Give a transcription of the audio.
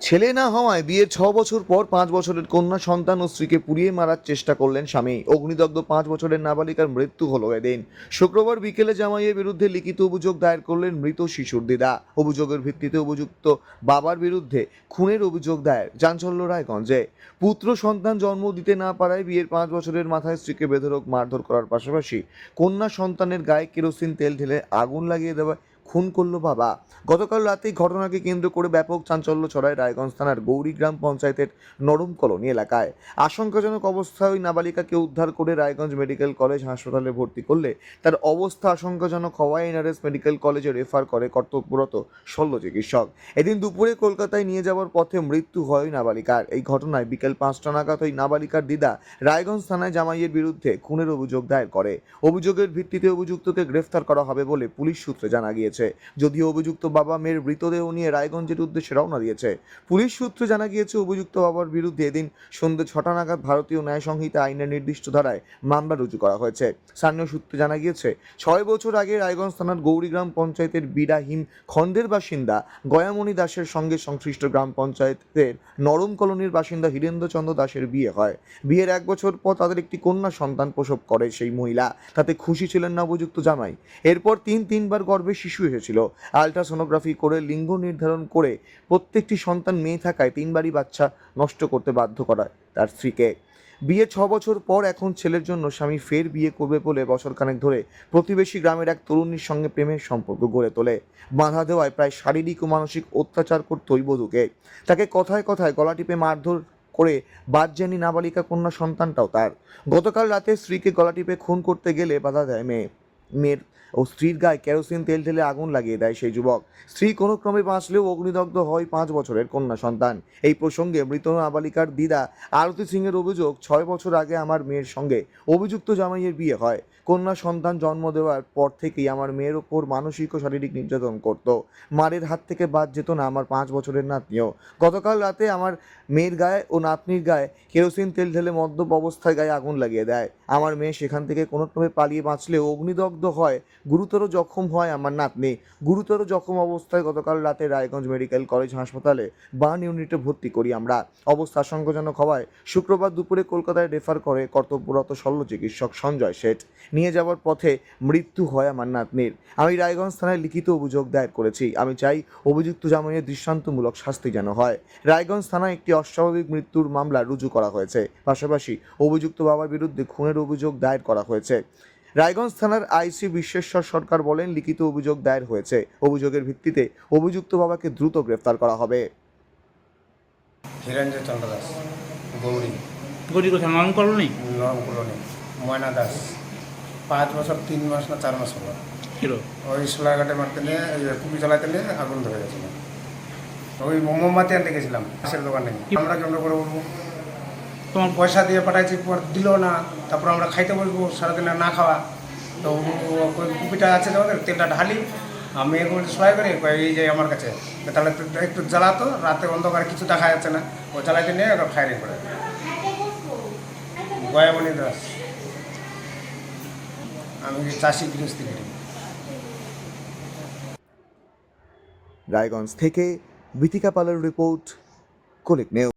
ছেলে না হওয়ায় বিয়ের ছ বছর পর পাঁচ বছরের কন্যা সন্তান ও স্ত্রীকে পুড়িয়ে মারার চেষ্টা করলেন স্বামী। অগ্নিদগ্ধ পাঁচ বছরের নাবালিকার মৃত্যু হলো এদিন। শুক্রবার বিকেলে জামাইয়ের বিরুদ্ধে লিখিত অভিযোগ দায়ের করলেন মৃত শিশুর দিদা। অভিযোগের ভিত্তিতে অভিযুক্ত বাবার বিরুদ্ধে খুনের অভিযোগ দায়ের চাঞ্চল্য রায়গঞ্জে। পুত্র সন্তান জন্ম দিতে না পারায় বিয়ের পাঁচ বছরের মাথায় স্ত্রীকে বেধরক মারধর করার পাশাপাশি কন্যা সন্তানের গায়ে কেরোসিন তেল ঢেলে আগুন লাগিয়ে দেওয়ায় খুন করল বাবা। গতকাল রাতেই ঘটনাকে কেন্দ্র করে ব্যাপক চাঞ্চল্য ছড়ায় রায়গঞ্জ থানার গৌরীগ্রাম পঞ্চায়েতের নরম কলোনি এলাকায়। আশঙ্কাজনক অবস্থায় ওই নাবালিকাকে উদ্ধার করে রায়গঞ্জ মেডিকেল কলেজ হাসপাতালে ভর্তি করলে তার অবস্থা আশঙ্কাজনক হওয়ায় এনআরএস মেডিকেল কলেজে রেফার করে কর্তব্যরত শল্য চিকিৎসক। এদিন দুপুরে কলকাতায় নিয়ে যাওয়ার পথে মৃত্যু হয় নাবালিকার। এই ঘটনায় বিকেল পাঁচটা নাগাদ ওই নাবালিকার দিদা রায়গঞ্জ থানায় জামাইয়ের বিরুদ্ধে খুনের অভিযোগ দায়ের করে। অভিযোগের ভিত্তিতে অভিযুক্তকে গ্রেফতার করা হবে বলে পুলিশ সূত্রে জানা গিয়েছে। যদিও অভিযুক্ত বাবা মেয়ের মৃতদেহ নিয়ে রায়গঞ্জের উদ্দেশ্যে রওনা দিয়েছে। পুলিশ সূত্রে জানা গিয়েছে, অভিযুক্ত বাবার বিরুদ্ধে এদিন সন্ধ্যে ছটা নাগাদ ভারতীয় ন্যায় সংহিতা আইনের নির্দিষ্ট ধারায় মামলা রুজু করা হয়েছে। স্থানীয় সূত্রে জানা গিয়েছে, ছয় বছর আগে রায়গঞ্জ থানার গৌরীগ্রাম পঞ্চায়েতের বিরাহিম খণ্ডের বাসিন্দা গয়ামণি দাসের সঙ্গে সংশ্লিষ্ট গ্রাম পঞ্চায়েতের নরম কলোনির বাসিন্দা হীরেন্দ্রচন্দ্র দাসের বিয়ে হয়। বিয়ের এক বছর পর তাদের একটি কন্যা সন্তান প্রসব করে সেই মহিলা। তাতে খুশি ছিলেন না অভিযুক্ত জামাই। এরপর তিন তিনবার গর্ভে শিশু এসেছিল আলট্রাসোনোগ্রাফি করে লিঙ্গ নির্ধারণ করে প্রত্যেকটি সন্তান মেয়ে থাকায় তিনবারই বাচ্চা নষ্ট করতে বাধ্য করায় তার স্ত্রীকে। বিয়ে ছ বছর পর এখন ছেলের জন্য স্বামী ফের বিয়ে করবে বলে বছরখানেক ধরে প্রতিবেশী গ্রামের এক তরুণীর সঙ্গে প্রেমের সম্পর্ক গড়ে তোলে। বাধা দেওয়ায় প্রায় শারীরিক ও মানসিক অত্যাচার করত ওই বধূকে। তাকে কথায় কথায় গলা টিপে মারধর করে বাদ জানি নাবালিকা কন্যা সন্তানটাও তার। গতকাল রাতে স্ত্রীকে গলা টিপে খুন করতে গেলে বাধা দেয় মেয়ে। মেয়ের ও স্ত্রীর গায়ে কেরোসিন, তেল ঢেলে আগুন লাগিয়ে দেয় সেই যুবক। স্ত্রী কোনো ক্রমে বাঁচলেও অগ্নিদগ্ধ হয় পাঁচ বছরের কন্যা সন্তান। এই প্রসঙ্গে মৃত নাবালিকার দিদা আরতি সিংয়ের অভিযোগ, ছয় বছর আগে আমার মেয়ের সঙ্গে অভিযুক্ত জামাইয়ের বিয়ে হয়। কন্যা সন্তান জন্ম দেওয়ার পর থেকেই আমার মেয়ের ওপর মানসিক ও শারীরিক নির্যাতন করত। মারের হাত থেকে বাদ যেত না আমার পাঁচ বছরের নাতনিও। গতকাল রাতে আমার মেয়ের গায়ে ও নাতনির গায়ে কেরোসিন, তেল ঢেলে মদ্যপ অবস্থায় গায়ে আগুন লাগিয়ে দেয়। আমার মেয়ে সেখান থেকে কোনোক্রমে পালিয়ে বাঁচলেও অগ্নিদগ্ধ হয়। গুরুতর জখম হয় আমার নাতনি। গুরুতর জখম অবস্থায় গতকাল রাতে রায়গঞ্জ মেডিকেল কলেজ হাসপাতালে বার্ন ইউনিটে ভর্তি করি আমরা। অবস্থা আশঙ্কাজনক হওয়ায় শুক্রবার দুপুরে কলকাতায় রেফার করে কর্তব্যরত শল্য চিকিৎসক সঞ্জয় শেঠ। নিয়ে যাওয়ার পথে মৃত্যু হয় আমার নাতনির। আমি রায়গঞ্জ থানায় লিখিত অভিযোগ দায়ের করেছি। আমি চাই অভিযুক্ত জামাইয়ের দৃষ্টান্তমূলক শাস্তি যেন হয়। রায়গঞ্জ থানায় একটি অস্বাভাবিক মৃত্যুর মামলা রুজু করা হয়েছে। পাশাপাশি অভিযুক্ত বাবার বিরুদ্ধে খুনের অভিযোগ দায়ের করা হয়েছে। রায়গঞ্জ থানার আইসি বিশ্বেশ্বর সরকার বলেন লিখিত অভিযোগ দায়ের হয়েছে। অভিযোগের ভিত্তিতে অভিযুক্ত বাবাকে দ্রুত গ্রেফতার করা হবে। হিরঞ্জন চন্দ্র দাস গৌরী। গতি কোথায়? নরম কলোনি? নরম কলোনি ময়না দাস। পাঁচ বছর তিন মাস না চার মাস হলো। ওই সোলাঘাটে মারতে নিয়ে কুপি চালাতে নিয়ে আগুন ধরে গেছিল। ওই মোমবাতি আনতে গেছিলাম পাশের দোকানে। আমরা কেমন করে বলব তোমার পয়সা দিয়ে পাঠাইছি পর দিল না, তারপর আমরা খাইতে বসবো, সারাদিন না খাওয়া। তো কুপিটা আছে তো ওদের, তেলটা ঢালি আমি এগুলো সবাই করে এই যে আমার কাছে। তাহলে একটু জ্বালাতো, রাতে অন্ধকারে কিছু দেখা যাচ্ছে না। ও জ্বালাইতে নিয়ে ওরা ফায়ারিং করে গয়ামণি দাস। আমি চাষি গৃহস্থী করি। রায়গঞ্জ থেকে বিথিকা পালের রিপোর্ট, কলিক নিউজ।